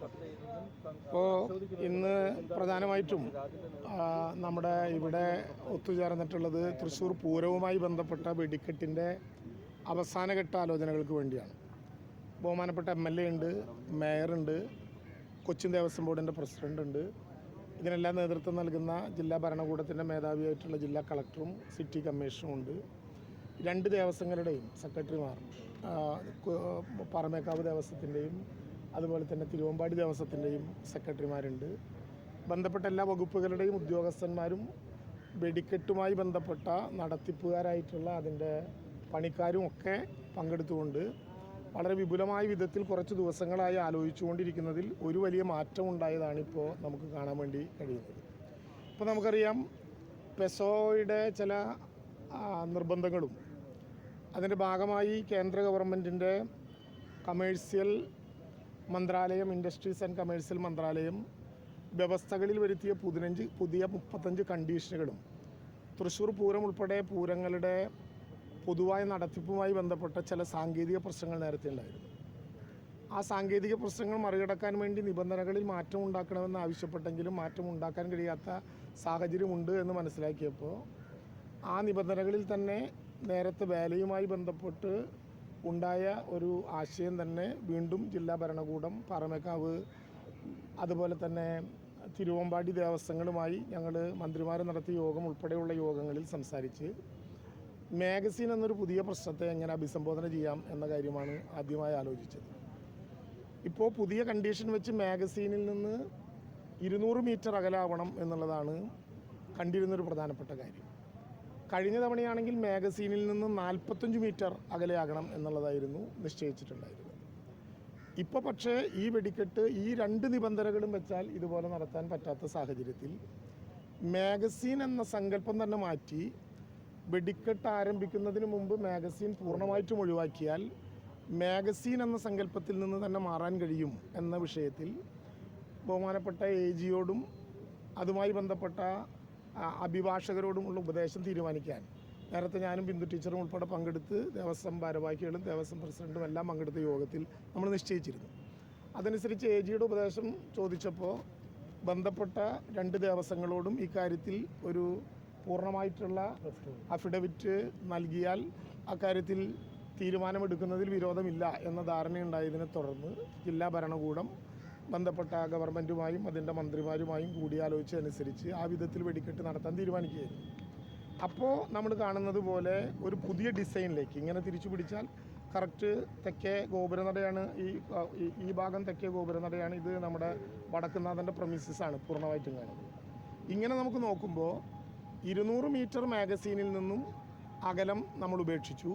അപ്പോൾ ഇന്ന് പ്രധാനമായിട്ടും നമ്മുടെ ഇവിടെ ഒത്തുചേർന്നിട്ടുള്ളത് തൃശ്ശൂർ പൂരവുമായി ബന്ധപ്പെട്ട വെടിക്കെട്ടിന്റെ അവസാനഘട്ട ആലോചനകൾക്ക് വേണ്ടിയാണ്. ബഹുമാനപ്പെട്ട എം എൽ എ ഉണ്ട് മേയറുണ്ട് കൊച്ചിൻ ദേവസ്വം ബോർഡിന്റെ പ്രസിഡന്റ് ഉണ്ട്. ഇതിനെല്ലാം നേതൃത്വം നൽകുന്ന ജില്ലാ ഭരണകൂടത്തിന്റെ മേധാവിയായിട്ടുള്ള ജില്ലാ കളക്ടറും സിറ്റി കമ്മീഷണറും ഉണ്ട്. രണ്ട് ദേവസ്വങ്ങളുടെയും സെക്രട്ടറിമാർ പാറമേക്കാവ് ദേവസ്വത്തിന്റെയും അതുപോലെ തന്നെ തിരുവമ്പാടി ദേവസ്വത്തിന്റെയും സെക്രട്ടറിമാരുണ്ട്. ബന്ധപ്പെട്ട എല്ലാ വകുപ്പുകളുടെയും ഉദ്യോഗസ്ഥന്മാരും വെടിക്കെട്ടുമായി ബന്ധപ്പെട്ട നടത്തിപ്പുകാരായിട്ടുള്ള അതിന്റെ പണിക്കാരും ഒക്കെ പങ്കെടുത്തുകൊണ്ട് വളരെ വിപുലമായ വിധത്തിൽ കുറച്ച് ദിവസങ്ങളായി ആലോചിച്ചുകൊണ്ടിരിക്കുന്നതിൽ ഒരു വലിയ മാറ്റം ഉണ്ടായതാണ് ഇപ്പോൾ നമുക്ക് കാണാൻ വേണ്ടി കഴിയുന്നത്. ഇപ്പോൾ നമുക്കറിയാം പെസോയുടെ ചില നിർബന്ധങ്ങളും അതിന്റെ ഭാഗമായി കേന്ദ്ര ഗവൺമെന്റിന്റെ കമേഴ്സ്യൽ മന്ത്രാലയം ഇൻഡസ്ട്രീസ് ആൻഡ് കമേഴ്സ്യൽ മന്ത്രാലയം വ്യവസ്ഥകളിൽ വരുത്തിയ പതിനഞ്ച് പുതിയ മുപ്പത്തഞ്ച് കണ്ടീഷനുകളും തൃശ്ശൂർ പൂരം ഉൾപ്പെടെ പൂരങ്ങളുടെ പൊതുവായ നടത്തിപ്പുമായി ബന്ധപ്പെട്ട ചില സാങ്കേതിക പ്രശ്നങ്ങൾ നേരത്തെ ഉണ്ടായിരുന്നു. ആ സാങ്കേതിക പ്രശ്നങ്ങൾ മറികടക്കാൻ വേണ്ടി നിബന്ധനകളിൽ മാറ്റം ഉണ്ടാക്കണമെന്ന് ആവശ്യപ്പെട്ടെങ്കിലും മാറ്റം ഉണ്ടാക്കാൻ കഴിയാത്ത സാഹചര്യമുണ്ട് എന്ന് മനസ്സിലാക്കിയപ്പോൾ ആ നിബന്ധനകളിൽ തന്നെ നേരത്തെ വേലയുമായി ബന്ധപ്പെട്ട് ഉണ്ടായ ഒരു ആശയം തന്നെ വീണ്ടും ജില്ലാ ഭരണകൂടം പാറമേക്കാവ് അതുപോലെ തന്നെ തിരുവമ്പാടി ദേവസ്വങ്ങളുമായി ഞങ്ങൾ മന്ത്രിമാർ നടത്തിയ യോഗം ഉൾപ്പെടെയുള്ള യോഗങ്ങളിൽ സംസാരിച്ച് മാഗസീൻ എന്നൊരു പുതിയ പ്രശ്നത്തെ എങ്ങനെ അഭിസംബോധന ചെയ്യാം എന്ന കാര്യമാണ് ആദ്യമായി ആലോചിച്ചത്. ഇപ്പോൾ പുതിയ കണ്ടീഷൻ വെച്ച് മാഗസീനിൽ നിന്ന് ഇരുന്നൂറ് മീറ്റർ അകലാവണം എന്നുള്ളതാണ് കണ്ടിരുന്നൊരു പ്രധാനപ്പെട്ട കാര്യം. കഴിഞ്ഞ തവണയാണെങ്കിൽ മാഗസീനിൽ നിന്ന് നാൽപ്പത്തഞ്ച് മീറ്റർ അകലെയാകണം എന്നുള്ളതായിരുന്നു നിശ്ചയിച്ചിട്ടുണ്ടായിരുന്നത്. ഇപ്പോൾ പക്ഷേ ഈ വെടിക്കെട്ട് ഈ രണ്ട് നിബന്ധനകളും വെച്ചാൽ ഇതുപോലെ നടത്താൻ പറ്റാത്ത സാഹചര്യത്തിൽ മാഗസീൻ എന്ന സങ്കല്പം തന്നെ മാറ്റി വെടിക്കെട്ട് ആരംഭിക്കുന്നതിന് മുമ്പ് മാഗസീൻ പൂർണമായിട്ടും ഒഴിവാക്കിയാൽ മാഗസീൻ എന്ന സങ്കല്പത്തിൽ നിന്ന് തന്നെ മാറാൻ കഴിയും എന്ന വിഷയത്തിൽ ബഹുമാനപ്പെട്ട എ ജിയോടും അതുമായി ബന്ധപ്പെട്ട അഭിഭാഷകരോടുമുള്ള ഉപദേശം തീരുമാനിക്കാൻ. നേരത്തെ ഞാനും ബിന്ദു ടീച്ചറും ഉൾപ്പെടെ പങ്കെടുത്ത് ദേവസ്വം ഭാരവാഹികളും ദേവസ്വം പ്രസിഡന്റും എല്ലാം പങ്കെടുത്ത യോഗത്തിൽ നമ്മൾ നിശ്ചയിച്ചിരുന്നു. അതനുസരിച്ച് എ ജിയുടെ ഉപദേശം ചോദിച്ചപ്പോൾ ബന്ധപ്പെട്ട രണ്ട് ദേവസ്വങ്ങളോടും ഇക്കാര്യത്തിൽ ഒരു പൂർണമായിട്ടുള്ള അഫിഡവിറ്റ് നൽകിയാൽ അക്കാര്യത്തിൽ തീരുമാനമെടുക്കുന്നതിൽ വിരോധമില്ല എന്ന ധാരണയുണ്ടായതിനെ തുടർന്ന് ജില്ലാ ഭരണകൂടം ബന്ധപ്പെട്ട ഗവൺമെന്റുമായും അതിന്റെ മന്ത്രിമാരുമായും കൂടിയാലോചിച്ചതനുസരിച്ച് ആ വിധത്തിൽ വെടിക്കെട്ട് നടത്താൻ തീരുമാനിക്കുകയായിരുന്നു. അപ്പോൾ നമ്മൾ കാണുന്നത് പോലെ ഒരു പുതിയ ഡിസൈനിലേക്ക് ഇങ്ങനെ തിരിച്ചു പിടിച്ചാൽ കറക്റ്റ് തെക്കേ ഗോപുരനടയാണ് ഈ ഈ- ഭാഗം തെക്കേ ഗോപുരനടയാണ് ഇത് നമ്മുടെ വടക്കുന്നാഥന്റെ പ്രമിസസ് ആണ് പൂർണമായിട്ടും കാണുന്നത്. ഇങ്ങനെ നമുക്ക് നോക്കുമ്പോൾ ഇരുന്നൂറ് മീറ്റർ മാഗസീനിൽ നിന്നും അകലം നമ്മൾ ഉപേക്ഷിച്ചു.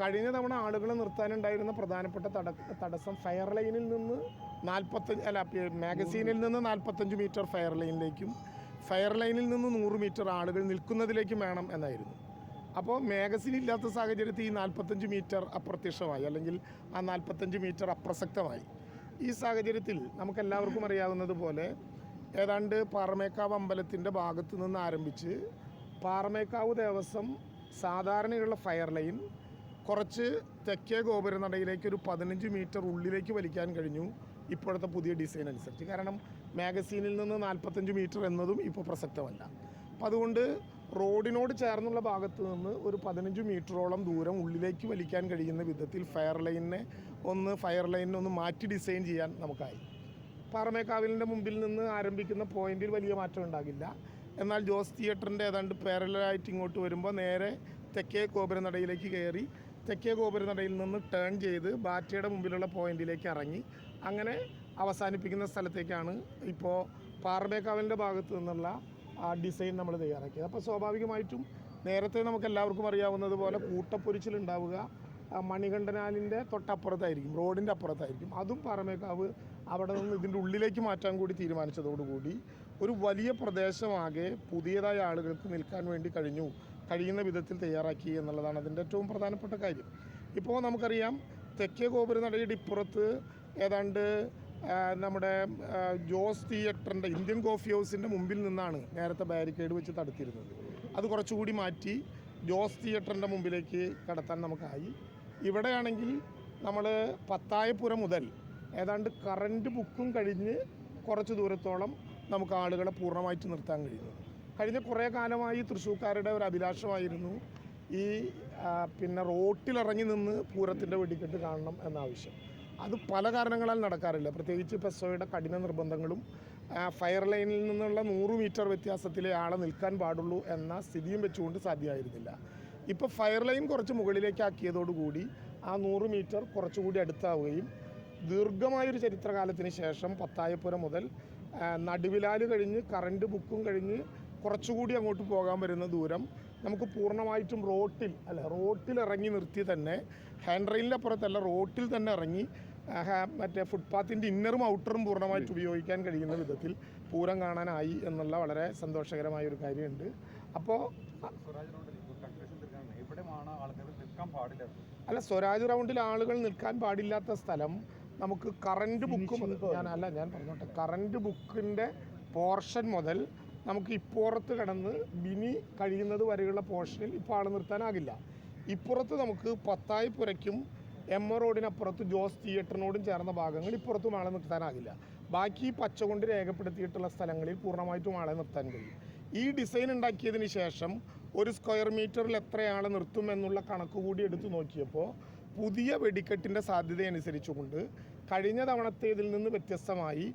കഴിഞ്ഞ തവണ ആളുകളെ നിർത്താനുണ്ടായിരുന്ന പ്രധാനപ്പെട്ട തട തടസ്സം ഫയർ ലൈനിൽ നിന്ന് നാൽപ്പത്തഞ്ച് അല്ല മാഗസീനിൽ നിന്ന് നാൽപ്പത്തഞ്ച് മീറ്റർ ഫയർ ലൈനിലേക്കും ഫയർ ലൈനിൽ നിന്ന് നൂറ് മീറ്റർ ആളുകൾ നിൽക്കുന്നതിലേക്കും വേണം എന്നായിരുന്നു. അപ്പോൾ മാഗസിൻ ഇല്ലാത്ത സാഹചര്യത്തിൽ ഈ നാൽപ്പത്തഞ്ച് മീറ്റർ അപ്രത്യക്ഷമായി അല്ലെങ്കിൽ ആ നാൽപ്പത്തഞ്ച് മീറ്റർ അപ്രസക്തമായി. ഈ സാഹചര്യത്തിൽ നമുക്കെല്ലാവർക്കും അറിയാവുന്നത് പോലെ ഏതാണ്ട് പാറമേക്കാവ് അമ്പലത്തിന്റെ ഭാഗത്തു നിന്ന് ആരംഭിച്ച് പാറമേക്കാവ് ദേവസ്വം സാധാരണയുള്ള ഫയർ ലൈൻ കുറച്ച് തെക്കേ ഗോപുരനടയിലേക്ക് ഒരു പതിനഞ്ച് മീറ്റർ ഉള്ളിലേക്ക് വലിക്കാൻ കഴിഞ്ഞു ഇപ്പോഴത്തെ പുതിയ ഡിസൈൻ അനുസരിച്ച്. കാരണം മാഗസീനിൽ നിന്ന് നാൽപ്പത്തഞ്ച് മീറ്റർ എന്നതും ഇപ്പോൾ പ്രസക്തമല്ല. അപ്പം അതുകൊണ്ട് റോഡിനോട് ചേർന്നുള്ള ഭാഗത്ത് നിന്ന് ഒരു പതിനഞ്ച് മീറ്ററോളം ദൂരം ഉള്ളിലേക്ക് വലിക്കാൻ കഴിയുന്ന വിധത്തിൽ ഫയർ ലൈനിനെ ഒന്ന് ഫയർ ലൈനിനെ ഒന്ന് മാറ്റി ഡിസൈൻ ചെയ്യാൻ നമുക്കായി. പാറമേക്കാവിലിന്റെ മുമ്പിൽ നിന്ന് ആരംഭിക്കുന്ന പോയിന്റിൽ വലിയ മാറ്റം ഉണ്ടാകില്ല. എന്നാൽ ജോസ് തിയേറ്ററിന്റെ ഏതാണ്ട് പാരലായിട്ട് ഇങ്ങോട്ട് വരുമ്പോൾ നേരെ തെക്കേ ഗോപുരനടയിലേക്ക് കയറി തെക്കേ ഗോപുരനടയിൽ നിന്ന് ടേൺ ചെയ്ത് ബാറ്റയുടെ മുമ്പിലുള്ള പോയിന്റിലേക്ക് ഇറങ്ങി. അങ്ങനെ അവസാനിപ്പിക്കുന്ന സ്ഥലത്തേക്കാണ് ഇപ്പോൾ പാറമേക്കാവിലിന്റെ ഭാഗത്തു നിന്നുള്ള ആ ഡിസൈൻ നമ്മൾ തയ്യാറാക്കിയത്. അപ്പോൾ സ്വാഭാവികമായിട്ടും നേരത്തെ നമുക്ക് എല്ലാവർക്കും അറിയാവുന്നത് പോലെ കൂട്ടപ്പൊരിച്ചിലുണ്ടാവുക മണികണ്ഠനാലിന്റെ തൊട്ടപ്പുറത്തായിരിക്കും റോഡിന്റെ അപ്പുറത്തായിരിക്കും. അതും പാറമേക്കാവ് അവിടെ നിന്ന് ഇതിന്റെ ഉള്ളിലേക്ക് മാറ്റാൻ കൂടി തീരുമാനിച്ചതോടുകൂടി ഒരു വലിയ പ്രദേശമാകെ പുതിയതായ ആളുകൾക്ക് നിൽക്കാൻ വേണ്ടി കഴിഞ്ഞു. കഴിയുന്ന വിധത്തിൽ തയ്യാറാക്കി എന്നുള്ളതാണ് അതിന്റെ ഏറ്റവും പ്രധാനപ്പെട്ട കാര്യം. ഇപ്പോൾ നമുക്കറിയാം തെക്കേ ഗോപുരനടയുടെ ഇപ്പുറത്ത് ഏതാണ്ട് നമ്മുടെ ജോസ് തിയേറ്ററിന്റെ ഇന്ത്യൻ കോഫി ഹൗസിന്റെ മുമ്പിൽ നിന്നാണ് നേരത്തെ ബാരിക്കേഡ് വെച്ച് തടുത്തിരുന്നത്. അത് കുറച്ചുകൂടി മാറ്റി ജോസ് തിയേറ്ററിന്റെ മുമ്പിലേക്ക് കടത്താൻ നമുക്കായി. ഇവിടെയാണെങ്കിൽ നമ്മൾ പത്തായപ്പുര മുതൽ ഏതാണ്ട് കറണ്ട് ബുക്കും കഴിഞ്ഞ് കുറച്ച് ദൂരത്തോളം നമുക്ക് ആളുകളെ പൂർണമായിട്ട് നിർത്താൻ കഴിയുന്നു. കഴിഞ്ഞ കുറേ കാലമായി തൃശ്ശൂർക്കാരുടെ ഒരു അഭിലാഷമായിരുന്നു ഈ പിന്നെ റോട്ടിലിറങ്ങി നിന്ന് പൂരത്തിന്റെ വെടിക്കെട്ട് കാണണം എന്ന ആവശ്യം അത് പല കാരണങ്ങളാൽ നടക്കാറില്ല. പ്രത്യേകിച്ച് പെസോയുടെ കഠിന നിർബന്ധങ്ങളും ഫയർ ലൈനിൽ നിന്നുള്ള നൂറ് മീറ്റർ വ്യത്യാസത്തിലെ ആളെ നിൽക്കാൻ പാടുള്ളൂ എന്ന സ്ഥിതിയും വെച്ചുകൊണ്ട് സാധ്യമായിരുന്നില്ല. ഇപ്പോൾ ഫയർ ലൈൻ കുറച്ച് മുകളിലേക്കാക്കിയതോടുകൂടി ആ നൂറ് മീറ്റർ കുറച്ചുകൂടി അടുത്താവുകയും ദീർഘമായൊരു ചരിത്രകാലത്തിന് ശേഷം പത്തായപ്പുര മുതൽ നടുവിലാൽ കഴിഞ്ഞ് കറണ്ട് ബുക്കും കഴിഞ്ഞ് കുറച്ചുകൂടി അങ്ങോട്ട് പോകാൻ വരുന്ന ദൂരം നമുക്ക് പൂർണമായിട്ടും റോട്ടിൽ അല്ല റോട്ടിൽ ഇറങ്ങി നിർത്തി തന്നെ ഹാൻഡ് റെയിലിന്റെ അപ്പുറത്തല്ല റോട്ടിൽ തന്നെ ഇറങ്ങി മറ്റേ ഫുട്പാത്തിന്റെ ഇന്നറും ഔട്ടറും പൂർണമായിട്ട് ഉപയോഗിക്കാൻ കഴിയുന്ന വിധത്തിൽ പൂരം കാണാനായി എന്നുള്ള വളരെ സന്തോഷകരമായ ഒരു കാര്യമുണ്ട്. അപ്പോൾ അല്ല സ്വരാജ് റൗണ്ടിൽ ആളുകൾ നിൽക്കാൻ പാടില്ലാത്ത സ്ഥലം നമുക്ക് കറണ്ട് ബുക്ക് ഞാൻ അല്ല ഞാൻ പറഞ്ഞോട്ടെ. കറണ്ട് ബുക്കിന്റെ പോർഷൻ മുതൽ നമുക്ക് ഇപ്പുറത്ത് കിടന്ന് ബിനി കഴിയുന്നത് വരെയുള്ള പോർഷനിൽ ഇപ്പോൾ ആൾ നിർത്താനാകില്ല. ഇപ്പുറത്ത് നമുക്ക് പത്തായിപ്പുരയ്ക്കും എം എ റോഡിനപ്പുറത്ത് ജോസ് തിയേറ്ററിനോടും ചേർന്ന ഭാഗങ്ങൾ ഇപ്പുറത്തും ആളെ നിർത്താനാകില്ല. ബാക്കി പച്ച കൊണ്ട് രേഖപ്പെടുത്തിയിട്ടുള്ള സ്ഥലങ്ങളിൽ പൂർണമായിട്ടും ആളെ നിർത്താൻ കഴിയും. ഈ ഡിസൈൻ ഉണ്ടാക്കിയതിന് ശേഷം ഒരു സ്ക്വയർ മീറ്ററിൽ എത്ര ആളെ നിർത്തും എന്നുള്ള കണക്ക് കൂടി എടുത്തു നോക്കിയപ്പോൾ പുതിയ വെടിക്കെട്ടിന്റെ സാധ്യതയനുസരിച്ചുകൊണ്ട് കഴിഞ്ഞ തവണത്തേതിൽ നിന്ന് വ്യത്യസ്തമായി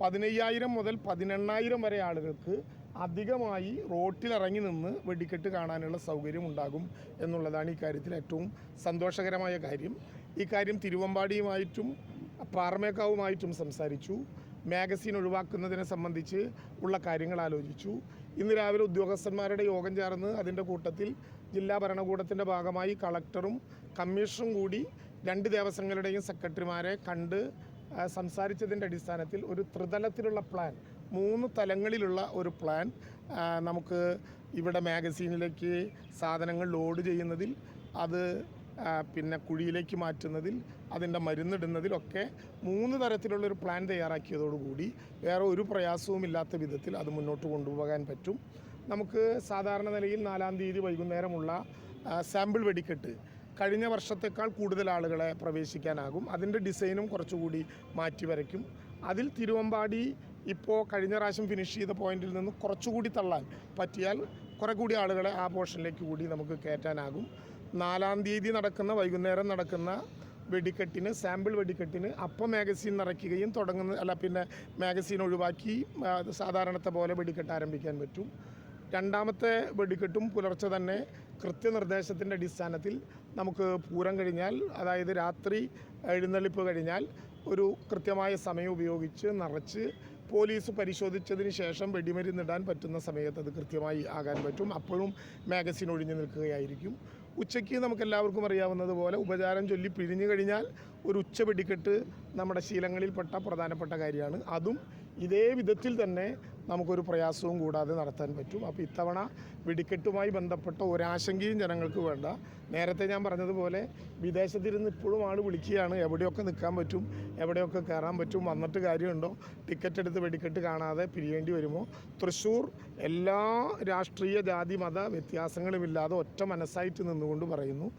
പതിനയ്യായിരം മുതൽ പതിനെണ്ണായിരം വരെ ആളുകൾക്ക് അധികമായി റോട്ടിലിറങ്ങി നിന്ന് വെടിക്കെട്ട് കാണാനുള്ള സൗകര്യം ഉണ്ടാകും എന്നുള്ളതാണ് ഈ കാര്യത്തിൽ ഏറ്റവും സന്തോഷകരമായ കാര്യം. ഈ കാര്യം തിരുവമ്പാടിയുമായിട്ടും പാറമേക്കാവുമായിട്ടും സംസാരിച്ചു. മാഗസീൻ ഒഴിവാക്കുന്നതിനെ സംബന്ധിച്ച് ഉള്ള കാര്യങ്ങൾ ആലോചിച്ചു. ഇന്ന് രാവിലെ ഉദ്യോഗസ്ഥന്മാരുടെ യോഗം ചേർന്ന് അതിന്റെ കൂട്ടത്തിൽ ജില്ലാ ഭരണകൂടത്തിന്റെ ഭാഗമായി കളക്ടറും കമ്മീഷണറും കൂടി രണ്ട് ദേവസ്വങ്ങളുടെയും സെക്രട്ടറിമാരെ കണ്ട് സംസാരിച്ചതിന്റെ അടിസ്ഥാനത്തിൽ ഒരു ത്രിതലത്തിലുള്ള പ്ലാൻ മൂന്ന് തലങ്ങളിലുള്ള ഒരു പ്ലാൻ നമുക്ക് ഇവിടെ മാഗസീനിലേക്ക് സാധനങ്ങൾ ലോഡ് ചെയ്യുന്നതിൽ അത് പിന്നെ കുഴിയിലേക്ക് മാറ്റുന്നതിൽ അതിന്റെ മരുന്നിടുന്നതിലൊക്കെ മൂന്ന് തരത്തിലുള്ളൊരു പ്ലാൻ തയ്യാറാക്കിയതോടുകൂടി വേറെ ഒരു പ്രയാസവും ഇല്ലാത്ത വിധത്തിൽ അത് മുന്നോട്ട് കൊണ്ടുപോകാൻ പറ്റും. നമുക്ക് സാധാരണ നിലയിൽ നാലാം തീയതി വൈകുന്നേരമുള്ള സാമ്പിൾ വെടിക്കെട്ട് കഴിഞ്ഞ വർഷത്തേക്കാൾ കൂടുതൽ ആളുകളെ പ്രവേശിക്കാനാകും. അതിന്റെ ഡിസൈനും കുറച്ചുകൂടി മാറ്റി വരയ്ക്കും. അതിൽ തിരുവമ്പാടി ഇപ്പോൾ കഴിഞ്ഞ പ്രാവശ്യം ഫിനിഷ് ചെയ്ത പോയിന്റിൽ നിന്ന് കുറച്ചുകൂടി തള്ളാൻ പറ്റിയാൽ കുറെ കൂടി ആളുകളെ ആ പോർഷനിലേക്ക് കൂടി നമുക്ക് കയറ്റാനാകും. നാലാം തീയതി നടക്കുന്ന വൈകുന്നേരം നടക്കുന്ന വെടിക്കെട്ടിന് സാമ്പിൾ വെടിക്കെട്ടിന് അപ്പം മാഗസീൻ നിറയ്ക്കുകയും തുടങ്ങുന്ന അല്ല പിന്നെ മാഗസീൻ ഒഴിവാക്കി സാധാരണത്തെ പോലെ വെടിക്കെട്ട് ആരംഭിക്കാൻ പറ്റും. രണ്ടാമത്തെ വെടിക്കെട്ടും പുലർച്ചെ തന്നെ കൃത്യനിർദ്ദേശത്തിന്റെ അടിസ്ഥാനത്തിൽ നമുക്ക് പൂരം കഴിഞ്ഞാൽ അതായത് രാത്രി എഴുന്നള്ളിപ്പ് കഴിഞ്ഞാൽ ഒരു കൃത്യമായ സമയം ഉപയോഗിച്ച് നിറച്ച് പോലീസ് പരിശോധിച്ചതിന് ശേഷം വെടിമരുന്നിടാൻ പറ്റുന്ന സമയത്ത് അത് കൃത്യമായി ആകാൻ പറ്റും. അപ്പോഴും മാഗസിൻ ഒഴിഞ്ഞു നിൽക്കുകയായിരിക്കും. ഉച്ചയ്ക്ക് നമുക്കെല്ലാവർക്കും അറിയാവുന്നതുപോലെ ഉപചാരം ചൊല്ലി പിഴിഞ്ഞു കഴിഞ്ഞാൽ ഒരു ഉച്ച വെടിക്കെട്ട് നമ്മുടെ ശീലങ്ങളിൽപ്പെട്ട പ്രധാനപ്പെട്ട കാര്യമാണ്. അതും ഇതേ വിധത്തിൽ തന്നെ നമുക്കൊരു പ്രയാസവും കൂടാതെ നടത്താൻ പറ്റും. അപ്പോൾ ഇത്തവണ വെടിക്കെട്ടുമായി ബന്ധപ്പെട്ട ഒരാശങ്കയും ജനങ്ങൾക്ക് വേണ്ട. നേരത്തെ ഞാൻ പറഞ്ഞതുപോലെ വിദേശത്തിരുന്ന് ഇപ്പോഴും ആൾ വിളിക്കുകയാണ്. എവിടെയൊക്കെ നിൽക്കാൻ പറ്റും എവിടെയൊക്കെ കയറാൻ പറ്റും വന്നിട്ട് കാര്യമുണ്ടോ? ടിക്കറ്റ് എടുത്ത് വെടിക്കെട്ട് കാണാതെ പിരിയേണ്ടി വരുമോ? തൃശ്ശൂർ എല്ലാ രാഷ്ട്രീയ ജാതി മത വ്യത്യാസങ്ങളുമില്ലാതെ ഒറ്റ മനസ്സായിട്ട് നിന്നുകൊണ്ട് പറയുന്നു.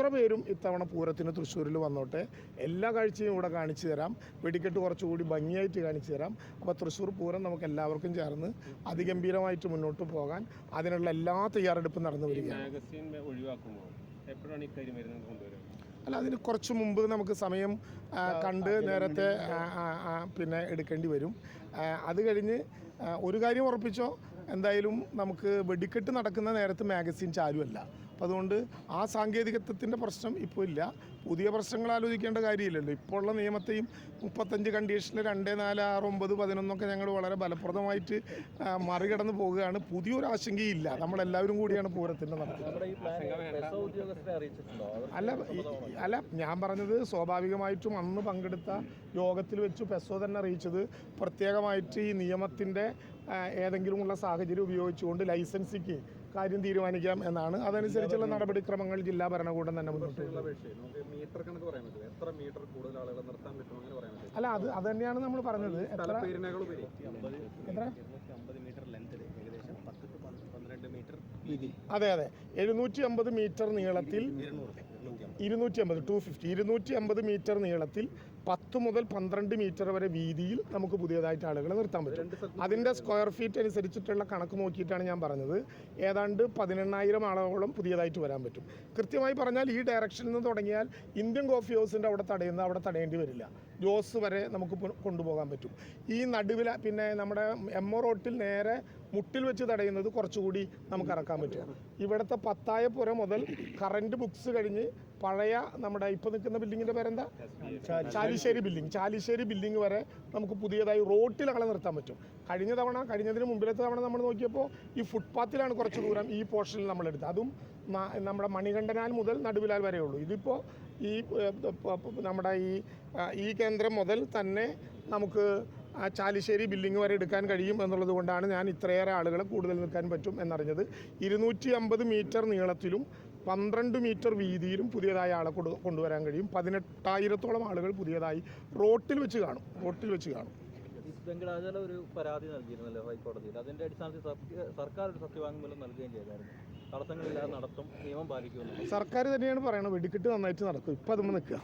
എത്ര പേരും ഇത്തവണ പൂരത്തിന് തൃശ്ശൂരിൽ വന്നോട്ടെ? എല്ലാ കാഴ്ചയും ഇവിടെ കാണിച്ചു തരാം. വെടിക്കെട്ട് കുറച്ചുകൂടി ഭംഗിയായിട്ട് കാണിച്ചു തരാം. അപ്പോൾ തൃശ്ശൂർ പൂരം നമുക്ക് എല്ലാവർക്കും ചേർന്ന് അതിഗംഭീരമായിട്ട് മുന്നോട്ട് പോകാൻ അതിനുള്ള എല്ലാ തയ്യാറെടുപ്പും നടന്നു വരികയാണ്. ഒഴിവാക്കുമ്പോൾ എപ്പോഴാണ് വരുന്നത് അല്ല അതിന് കുറച്ച് മുമ്പ് നമുക്ക് സമയം കണ്ട് നേരത്തെ പിന്നെ എടുക്കേണ്ടി വരും. അത് കഴിഞ്ഞ് ഒരു കാര്യം ഉറപ്പിച്ചോ? എന്തായാലും നമുക്ക് വെടിക്കെട്ട് നടക്കുന്ന നേരത്ത് മാഗസിൻ ചാലുമല്ല അപ്പോൾ അതുകൊണ്ട് ആ സാങ്കേതികത്വത്തിന്റെ പ്രശ്നം ഇപ്പോൾ ഇല്ല. പുതിയ പ്രശ്നങ്ങൾ ആലോചിക്കേണ്ട കാര്യമില്ലല്ലോ. ഇപ്പോൾ ഉള്ള നിയമത്തെയും മുപ്പത്തഞ്ച് കണ്ടീഷനിൽ രണ്ട് നാല് ആറ് ഒമ്പത് പതിനൊന്നൊക്കെ ഞങ്ങൾ വളരെ ഫലപ്രദമായിട്ട് മറികടന്ന് പോവുകയാണ് പുതിയൊരു ആശങ്കയില്ല. നമ്മളെല്ലാവരും കൂടിയാണ് പൂരത്തിന്റെ നടത്തുന്നത് അല്ല അല്ല ഞാൻ പറഞ്ഞത് സ്വാഭാവികമായിട്ടും അന്ന് പങ്കെടുത്ത യോഗത്തിൽ വെച്ച് പെസോ തന്നെ അറിയിച്ചത് പ്രത്യേകമായിട്ട് ഈ നിയമത്തിന്റെ ഏതെങ്കിലുമുള്ള സാഹചര്യം ഉപയോഗിച്ചുകൊണ്ട് ലൈസൻസിക്ക് കാര്യം തീരുമാനിക്കാം എന്നാണ്. അതനുസരിച്ചുള്ള നടപടിക്രമങ്ങൾ ജില്ലാ ഭരണകൂടം തന്നെ മുന്നോട്ട് അല്ല അത് അത് തന്നെയാണ് നമ്മൾ പറഞ്ഞത്. എത്ര അതെ അതെ. എഴുന്നൂറ്റി അമ്പത് മീറ്റർ നീളത്തിൽ ഇരുന്നൂറ്റി അമ്പത്. ടു ഫിഫ്റ്റി ഇരുന്നൂറ്റി അമ്പത് മീറ്റർ നീളത്തിൽ പത്ത് മുതൽ പന്ത്രണ്ട് മീറ്റർ വരെ വീതിയിൽ നമുക്ക് പുതിയതായിട്ട് ആളുകളെ നിർത്താൻ പറ്റും. അതിന്റെ സ്ക്വയർ ഫീറ്റ് അനുസരിച്ചിട്ടുള്ള കണക്ക് നോക്കിയിട്ടാണ് ഞാൻ പറഞ്ഞത്. ഏതാണ്ട് പതിനെണ്ണായിരം ആളുകളോളം പുതിയതായിട്ട് വരാൻ പറ്റും. കൃത്യമായി പറഞ്ഞാൽ ഈ ഡയറക്ഷനിൽ നിന്ന് തുടങ്ങിയാൽ ഇന്ത്യൻ കോഫി ഹൗസിന്റെ അവിടെ തടയുന്ന അവിടെ തടയേണ്ടി വരില്ല. ജോസ് വരെ നമുക്ക് കൊണ്ടുപോകാൻ പറ്റും. ഈ നടുവിൽ പിന്നെ നമ്മുടെ എം ഒ റോട്ടിൽ നേരെ മുട്ടിൽ വെച്ച് തടയുന്നത് കുറച്ചുകൂടി നമുക്ക് ഇറക്കാൻ പറ്റും. ഇവിടുത്തെ പത്തായപ്പുര മുതൽ കറണ്ട് ബുക്സ് കഴിഞ്ഞ് പഴയ നമ്മുടെ ഇപ്പോൾ നിൽക്കുന്ന ബിൽഡിങ്ങിന്റെ പേരെന്താ? ചാലിശ്ശേരി. ബിൽഡിംഗ് ചാലിശ്ശേരി ബിൽഡിംഗ് വരെ നമുക്ക് പുതിയതായി റോട്ടിൽ ആളെ നിർത്താൻ പറ്റും. കഴിഞ്ഞ തവണ കഴിഞ്ഞതിന് മുമ്പിലത്തെ തവണ നമ്മൾ നോക്കിയപ്പോൾ ഈ ഫുട്പാത്തിലാണ് കുറച്ച് ദൂരം ഈ പോർഷനിൽ നമ്മൾ എടുത്തത്. അതും നമ്മുടെ മണികണ്ഠനാൽ മുതൽ നടുവിലാൽ വരെയുള്ളൂ. ഇതിപ്പോൾ ഈ നമ്മുടെ ഈ ഈ കേന്ദ്രം മുതൽ തന്നെ നമുക്ക് ആ ചാലിശ്ശേരി ബില്ലിംഗ് വരെ എടുക്കാൻ കഴിയും എന്നുള്ളത് കൊണ്ടാണ് ഞാൻ ഇത്രയേറെ ആളുകളെ കൂടുതൽ നിൽക്കാൻ പറ്റും എന്നറിഞ്ഞത്. ഇരുന്നൂറ്റി അമ്പത് മീറ്റർ നീളത്തിലും പന്ത്രണ്ട് മീറ്റർ വീതിയിലും പുതിയതായി ആളെ കൊണ്ടു കൊണ്ടുവരാൻ കഴിയും. പതിനെട്ടായിരത്തോളം ആളുകൾ പുതിയതായി റോട്ടിൽ വെച്ച് കാണും. റോട്ടിൽ വെച്ച് കാണും. വെങ്കടാചല ഒരു പരാതി നൽകിയിരുന്നല്ലോ ഹൈക്കോടതിയിൽ. അതിന്റെ അടിസ്ഥാനത്തിൽ സർക്ക- സർക്കാർ ഒരു സത്യവാങ്മൂലം നൽകുകയും ചെയ്തായിരുന്നു. തടസ്സങ്ങളില്ലാതെ നടത്തും നിയമം പാലിക്കുമെന്ന് സർക്കാർ തന്നെയാണ് പറയുന്നത് വെടിക്കെട്ട് നന്നായിട്ട് നടക്കും. ഇപ്പം അതുമ്പോൾ നിൽക്കുക.